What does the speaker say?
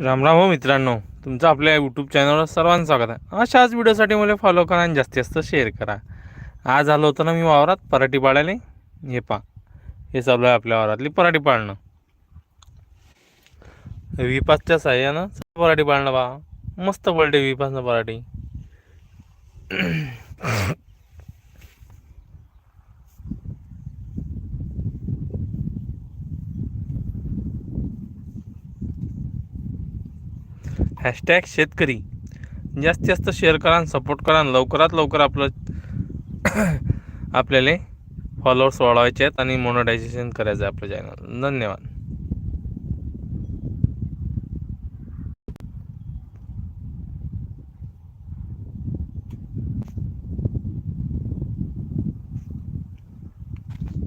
राम राम हो मित्रांनो. तुमचं आपल्या यूट्यूब चॅनलवर सर्वांचं स्वागत आहे. अशाच व्हिडिओसाठी मला फॉलो करा आणि जास्तीत जास्त शेअर करा. आज आलो होतो ना मी वावरात पराठी पाळायला हे पा हे चालू आहे आपल्या वावरातली पराठी पाळणं विपासच्या साह्यानं पराठी पाळणं बा मस्त पडते विपासनं पराठी. हॅशटॅग शेतकरी. जास्तीत जास्त शेअर करा आणि सपोर्ट करा आणि लवकरात लवकर आपलं आपल्याला फॉलोअर्स वाढवायचे आहेत आणि मोनोटायझेशन करायचं आहे आपलं चॅनल धन्यवाद.